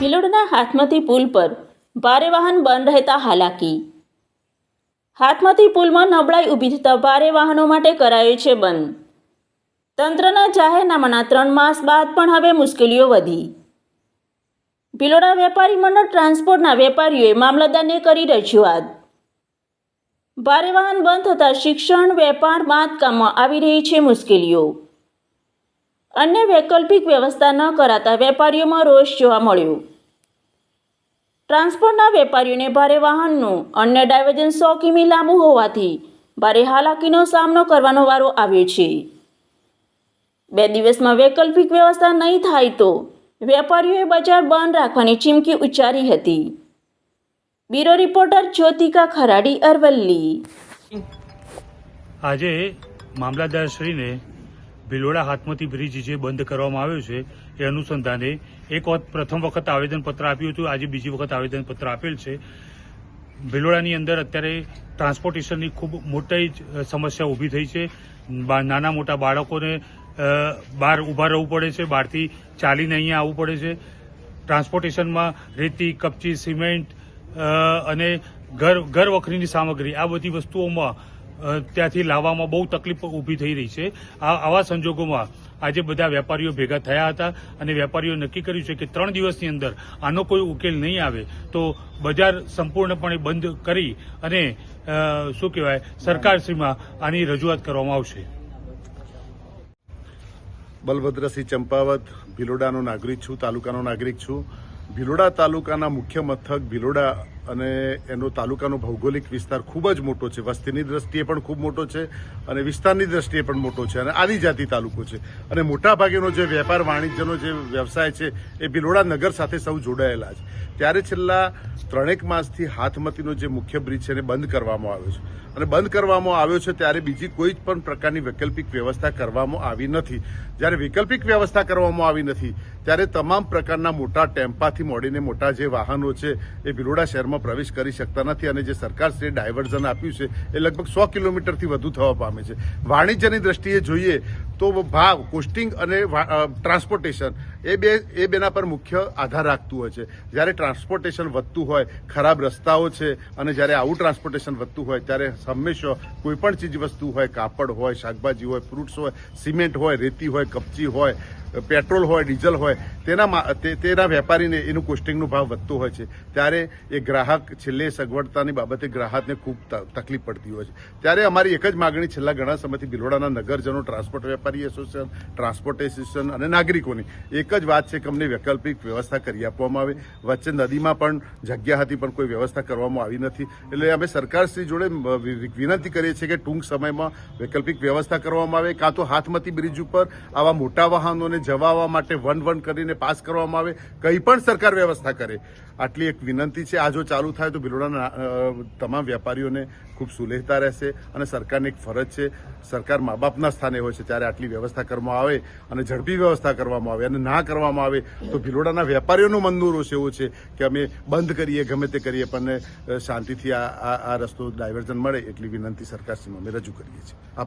ભિલોડના હાથમતી પુલ પર ભારે વાહન બંધ રહેતા હાલાકી. હાથમતી પુલમાં નબળાઈ ઊભી થતા ભારે વાહનો માટે કરાયો છે બંધ. તંત્રના જાહેરનામાના ત્રણ માસ બાદ પણ હવે મુશ્કેલીઓ વધી. ભિલોડા વેપારી મંડળ ટ્રાન્સપોર્ટના વેપારીઓએ મામલતદારને કરી રજૂઆત. ભારે વાહન બંધ થતાં શિક્ષણ, વેપાર બાંધકામમાં આવી રહી છે મુશ્કેલીઓ. અન્ય વૈકલ્પિક વ્યવસ્થા ન કરાતા વેપારીઓમાં રોષ જોવા મળ્યો. ટ્રાન્સપોર્ટના વેપારીઓને ભારે વાહનનું અન્ય ડાયવર્જન સો કિમી લાંબુ હોવાથી ભારે હાલાકીનો સામનો કરવાનો વારો આવ્યો છે. બે દિવસમાં વૈકલ્પિક વ્યવસ્થા નહીં થાય તો વેપારીઓએ બજાર બંધ રાખવાની ચીમકી ઉચ્ચારી હતી. Bureau reporter Jyotika Kharadi Aravalli. આજે મામલતદારશ્રીને ભિલોડા હાથમતી બ્રિજ જે બંધ કરવામાં આવ્યો છે, એ અનુસંધાને એક વખત પ્રથમ વખત આવેદનપત્ર આપ્યું હતું, આજે બીજી વખત આવેદનપત્ર આપેલ છે. ભિલોડાની અંદર અત્યારે ટ્રાન્સપોર્ટેશનની ખૂબ મોટી જ સમસ્યા ઊભી થઈ છે. નાના મોટા બાળકોને બહાર ઊભા રહેવું પડે છે, બહારથી ચાલીને અહીંયા આવવું પડે છે. ટ્રાન્સપોર્ટેશનમાં રેતી, કપચી, સિમેન્ટ અને ઘર ઘર વખરીની સામગ્રી, આ બધી વસ્તુઓમાં ત્યાંથી લાવવામાં બહુ તકલીફ ઊભી થઈ રહી છે. આવા સંજોગોમાં આજે બધા વેપારીઓ ભેગા થયા હતા અને વેપારીઓ નક્કી કર્યું છે કે ત્રણ દિવસની અંદર આનો કોઈ ઉકેલ નહીં આવે તો બજાર સંપૂર્ણપણે બંધ કરી અને શું કહેવાય, સરકારશ્રીમાં આની રજૂઆત કરવામાં આવશે. બલભદ્રસિંહ ચંપાવત, ભિલોડાનો નાગરિક છું, તાલુકાનો નાગરિક છું. ભિલોડા તાલુકાના મુખ્ય મથક ભિલોડા અને એનો તાલુકાનો ભૌગોલિક વિસ્તાર ખૂબ જ મોટો છે. વસ્તીની દ્રષ્ટિએ પણ ખૂબ મોટો છે અને વિસ્તારની દ્રષ્ટિએ પણ મોટો છે અને આદિજાતિ તાલુકો છે. અને મોટાભાગેનો જે વેપાર વાણિજ્યનો જે વ્યવસાય છે એ ભિલોડા નગર સાથે સૌ જોડાયેલા છે. ત્યારે છેલ્લા ત્રણેક માસથી હાથમતીનો જે મુખ્ય બ્રિજ છે એને બંધ કરવામાં આવ્યો છે. અને બંધ કરવામાં આવ્યો છે ત્યારે બીજી કોઈ પણ પ્રકારની વૈકલ્પિક વ્યવસ્થા કરવામાં આવી નથી. જ્યારે વૈકલ્પિક વ્યવસ્થા કરવામાં આવી નથી, ત્યારે તમામ પ્રકારના મોટા ટેમ્પાથી મોડીને મોટા જે વાહનો છે એ ભિલોડા શહેરમાં પ્રવેશ કરી શકતા નથી અને જે સરકારશ્રીએ ડાયવર્ઝન આપ્યું છે એ લગભગ સો કિલોમીટરથી વધુ થવા પામે છે. વાણિજ્યની દ્રષ્ટિએ જોઈએ તો ભાવ, કોસ્ટિંગ અને ટ્રાન્સપોર્ટેશન એ બે, એ બેના પર મુખ્ય આધાર રાખતું હોય છે. જ્યારે ટ્રાન્સપોર્ટેશન વધતું હોય, ખરાબ રસ્તાઓ છે અને જ્યારે આવું ટ્રાન્સપોર્ટેશન વધતું હોય, ત્યારે હંમેશા કોઈ પણ ચીજ વસ્તુ હોય, કાપડ હોય, શાકભાજી હોય, ફ્રૂટ્સ હોય, સિમેન્ટ હોય, રેતી હોય, કપચી હોય પેટ્રોલ હોય, ડીઝલ હોય, તેના તેના વેપારીને એનું કોસ્ટિંગનો ભાવ વધતો હોય છે. ત્યારે એ ગ્રાહક છેલ્લે સગવડતાની બાબતે ગ્રાહકને ખૂબ તકલીફ પડતી હોય છે. ત્યારે અમારી એક જ માગણી છેલ્લા ઘણા સમયથી ભિલોડાના નગરજનો, ટ્રાન્સપોર્ટ વેપારી એસોસિએશન ટ્રાન્સપોર્ટ એસોસિએશન અને નાગરિકોની એક જ વાત છે કે અમને વૈકલ્પિક વ્યવસ્થા કરી આપવામાં આવે. વચ્ચે નદીમાં પણ જગ્યા હતી, પણ કોઈ વ્યવસ્થા કરવામાં આવી નથી. એટલે અમે સરકારશ્રી જોડે વિનંતી કરીએ છીએ કે ટૂંક સમયમાં વૈકલ્પિક વ્યવસ્થા કરવામાં આવે. કાં તો હાથમતી બ્રિજ ઉપર આવા મોટા વાહનોને જવા માટે વન વન કરીને પાસ કરવામાં આવે, કંઈ પણ સરકાર વ્યવસ્થા કરે. આટલી એક વિનંતી છે. આ જો ચાલુ થાય તો ભિલોડાના તમામ વેપારીઓને ખૂબ સુલેહતા રહેશે અને સરકારની એક ફરજ છે. સરકાર મા બાપના સ્થાને હોય છે ત્યારે આટલી વ્યવસ્થા કરવામાં આવે અને ઝડપી વ્યવસ્થા કરવામાં આવે અને ના કરવામાં આવે તો ભિલોડાના વેપારીઓનું મનનો રોષ એવો છે કે અમે બંધ કરીએ, ગમે તે કરીએ, પણ શાંતિથી આ, આ- રસ્તો ડાયવર્ઝન મળે એટલી વિનંતી સરકારશ્રીમાં અમે રજૂ કરીએ છીએ.